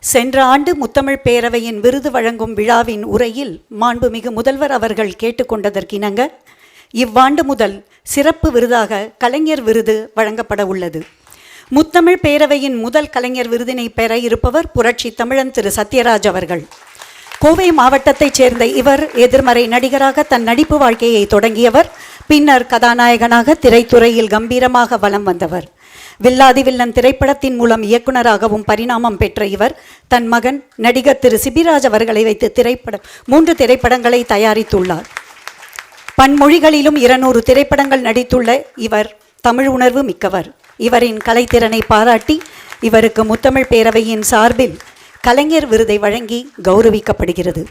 சென்ற ஆண்டு முத்தமிழ் பேரவையின் விருது வழங்கும் விழாவின் உரையில் மாண்புமிகு முதல்வர் அவர்கள் கேட்டுக்கொண்டதற்கிணங்க இவ்வாண்டு முதல் சிறப்பு விருதாக கலைஞர் விருது வழங்கப்பட உள்ளது. முத்தமிழ் பேரவையின் முதல் கலைஞர் விருதினை பெற இருப்பவர் புரட்சி தமிழன் திரு. சத்யராஜ் அவர்கள். கோவை மாவட்டத்தைச் சேர்ந்த இவர் எதிர்மறை நடிகராக தன் நடிப்பு வாழ்க்கையை தொடங்கியவர் பின்னர் கதாநாயகனாக திரைத்துறையில் கம்பீரமாக வலம் வந்தவர். வில்லாதி வில்லன் திரைப்படத்தின் மூலம் இயக்குனராகவும் பரிணாமம் பெற்ற இவர் தன் மகன் நடிகர் திரு. சிபிராஜ் அவர்களை வைத்து திரைப்படம் மூன்று திரைப்படங்களை தயாரித்துள்ளார். பன்மொழிகளிலும் இருநூறு திரைப்படங்கள் நடித்துள்ள இவர் தமிழ் உணர்வு மிக்கவர். இவரின் கலைத்திறனை பாராட்டி இவருக்கு முத்தமிழ் பேரவையின் சார்பில் கலைஞர் விருதை வழங்கி கௌரவிக்கப்படுகிறது.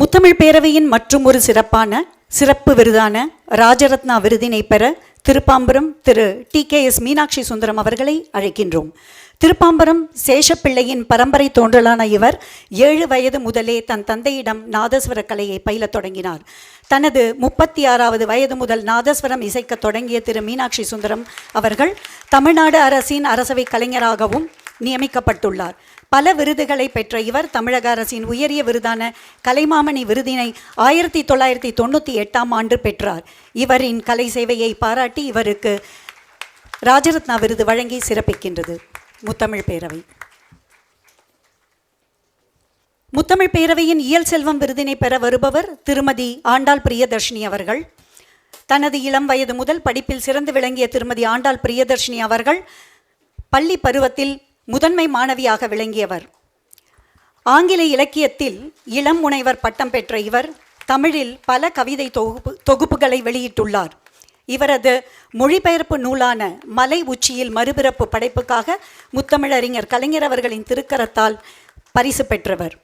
முத்தமிழ் பேரவையின் மற்றும் ஒரு சிறப்பான சிறப்பு விருதான ராஜரத்னா விருதினை பெற திருப்பாம்பரம் திரு. T. K. S. Meenakshi Sundaram அவர்களை அழைக்கின்றோம். திருப்பாம்பரம் சேஷப்பிள்ளையின் பரம்பரை தோன்றலான இவர் ஏழு வயது முதலே தன் தந்தையிடம் நாதஸ்வர கலையை பயிலத் தொடங்கினார். தனது முப்பத்தி ஆறாவது வயது முதல் நாதஸ்வரம் இசைக்க தொடங்கிய திரு. மீனாட்சி சுந்தரம் அவர்கள் தமிழ்நாடு அரசின் அரசவை கலைஞராகவும் நியமிக்கப்பட்டுள்ளார். பல விருதுகளை பெற்ற இவர் தமிழக அரசின் உயரிய விருதான கலைமாமணி விருதினை ஆயிரத்தி தொள்ளாயிரத்தி தொண்ணூற்றி எட்டாம் ஆண்டு பெற்றார். இவரின் கலை சேவையை பாராட்டி இவருக்கு ராஜரத்னா விருது வழங்கி சிறப்பிக்கின்றது. முத்தமிழ் பேரவை. முத்தமிழ் பேரவையின் இயல் செல்வம் விருதினை பெற வருபவர் திருமதி ஆண்டாள் பிரியதர்ஷினி அவர்கள். தனது இளம் வயது முதல் படிப்பில் சிறந்து விளங்கிய திருமதி ஆண்டாள் பிரியதர்ஷினி அவர்கள் பள்ளி பருவத்தில் முதன்மை மாணவியாக விளங்கியவர். ஆங்கில இலக்கியத்தில் இளம் முனைவர் பட்டம் பெற்ற இவர் தமிழில் பல கவிதை தொகுப்பு தொகுப்புகளை வெளியிட்டுள்ளார். இவரது மொழிபெயர்ப்பு நூலான மலை உச்சியில் மறுபிறப்பு படைப்புக்காக முத்தமிழறிஞர் கலைஞர் அவர்களின் திருக்கரத்தால் பரிசு பெற்றவர்.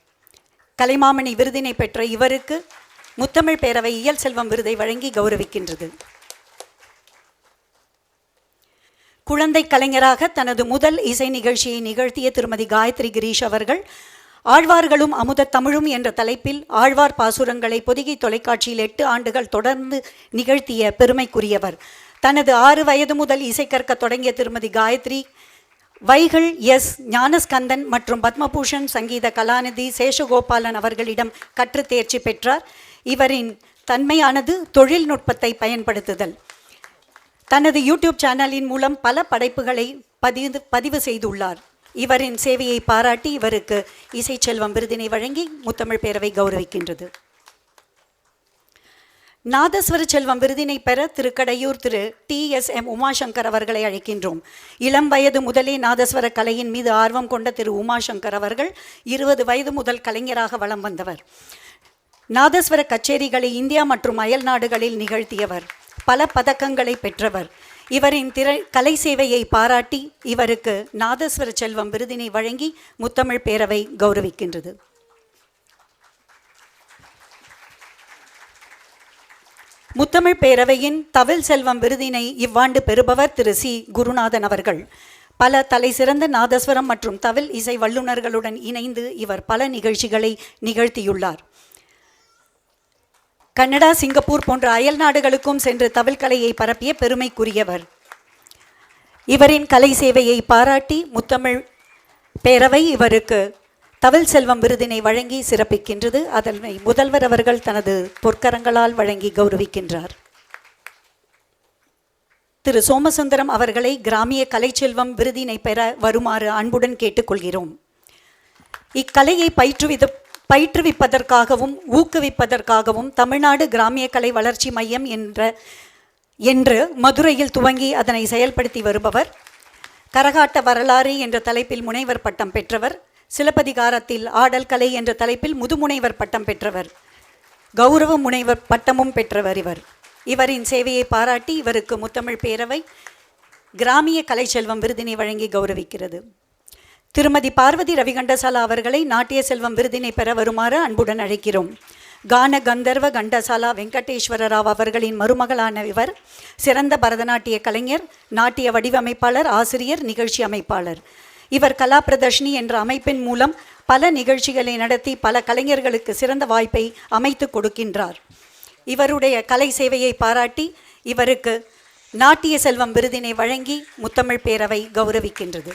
கலைமாமணி விருதினை பெற்ற இவருக்கு முத்தமிழ் பேரவை இயல் செல்வம் விருதை வழங்கி கௌரவிக்கின்றது. குழந்தை கலைஞராக தனது முதல் இசை நிகழ்ச்சியை நிகழ்த்திய திருமதி காயத்ரி கிரீஷ் அவர்கள் ஆழ்வார்களும் அமுத தமிழும் என்ற தலைப்பில் ஆழ்வார் பாசுரங்களை பொதிகை தொலைக்காட்சியில் எட்டு ஆண்டுகள் தொடர்ந்து நிகழ்த்திய பெருமைக்குரியவர். தனது ஆறு வயது முதல் இசை கற்க தொடங்கிய திருமதி காயத்ரி வைகள் எஸ். ஞானஸ்கந்தன் மற்றும் பத்மபூஷன் சங்கீத கலாநிதி சேஷகோபாலன் அவர்களிடம் கற்று தேர்ச்சி பெற்றார். இவரின் தன்மையானது தொழில்நுட்பத்தை பயன்படுத்துதல். தனது யூடியூப் சேனலின் மூலம் பல படைப்புகளை பதிவு பதிவு செய்துள்ளார். இவரின் சேவையை பாராட்டி இவருக்கு இசைச்செல்வம் விருதினை வழங்கி முத்தமிழ் பேரவை கௌரவிக்கின்றது. நாதஸ்வர செல்வம் விருதினை பெற திருக்கடையூர் திரு டி எஸ் எம் உமாசங்கர் அவர்களை அழைக்கின்றோம். இளம் வயது முதலே நாதஸ்வர கலையின் மீது ஆர்வம் கொண்ட திரு உமாசங்கர் அவர்கள் இருபது வயது முதல் கலைஞராக வலம் வந்தவர். நாதஸ்வர கச்சேரிகளை இந்தியா மற்றும் அயல் நாடுகளில் நிகழ்த்தியவர். பல பதக்கங்களை பெற்றவர். இவரின் திற கலை சேவையை பாராட்டி இவருக்கு நாதஸ்வர செல்வம் விருதினை வழங்கி முத்தமிழ் பேரவை கௌரவிக்கின்றது. முத்தமிழ் பேரவையின் தவில் செல்வம் விருதினை இவ்வாண்டு பெறுபவர் திரு. சி. குருநாதன் அவர்கள். பல தலை சிறந்த நாதஸ்வரம் மற்றும் தவில் இசை வல்லுநர்களுடன் இணைந்து இவர் பல நிகழ்ச்சிகளை நிகழ்த்தியுள்ளார். கனடா சிங்கப்பூர் போன்ற அயல் நாடுகளுக்கும் சென்று தவில் கலையை பரப்பிய பெருமைக்குரியவர். இவரின் கலை சேவையை பாராட்டி முத்தமிழ் பேரவை இவருக்கு தவில் செல்வம் விருதினை வழங்கி சிறப்பிக்கின்றது. அதனை முதல்வர் அவர்கள் தனது பொற்கரங்களால் வழங்கி கௌரவிக்கின்றார். திரு. சோமசுந்தரம் அவர்களை கிராமிய கலைச்செல்வம் விருதினை பெற வருமாறு அன்புடன் கேட்டுக்கொள்கிறோம். இக்கலையை பயிற்றுவித பயிற்றுவிப்பதற்காகவும் ஊக்குவிப்பதற்காகவும் தமிழ்நாடு கிராமிய கலை வளர்ச்சி மையம் என்ற என்று மதுரையில் துவங்கி அதனை செயல்படுத்தி வருபவர் கரகாட்ட வரலாறு என்ற தலைப்பில் முனைவர் பட்டம் பெற்றவர் சிலப்பதிகாரத்தில் ஆடல் கலை என்ற தலைப்பில் முதுமுனைவர் பட்டம் பெற்றவர் கௌரவ முனைவர் பட்டமும் பெற்றவர் இவர். இவரின் சேவையை பாராட்டி இவருக்கு முத்தமிழ் பேரவை கிராமிய கலைச்செல்வம் விருதினை வழங்கி கௌரவிக்கிறது. திருமதி பார்வதி ரவிகண்டசாலா அவர்களை நாட்டிய செல்வம் விருதினை பெற வருமாறு அன்புடன் அழைக்கிறோம். கான கந்தர்வ கண்டசாலா வெங்கடேஸ்வர ராவ் அவர்களின் மருமகளான இவர் சிறந்த பரதநாட்டிய கலைஞர் நாட்டிய வடிவமைப்பாளர் ஆசிரியர் நிகழ்ச்சி அமைப்பாளர். இவர் கலா பிரதர்ஷினி என்ற அமைப்பின் மூலம் பல நிகழ்ச்சிகளை நடத்தி பல கலைஞர்களுக்கு சிறந்த வாய்ப்பை அமைத்து கொடுக்கின்றார். இவருடைய கலை சேவையை பாராட்டி இவருக்கு நாட்டிய செல்வம் விருதினை வழங்கி முத்தமிழ் பேரவை கௌரவிக்கின்றது.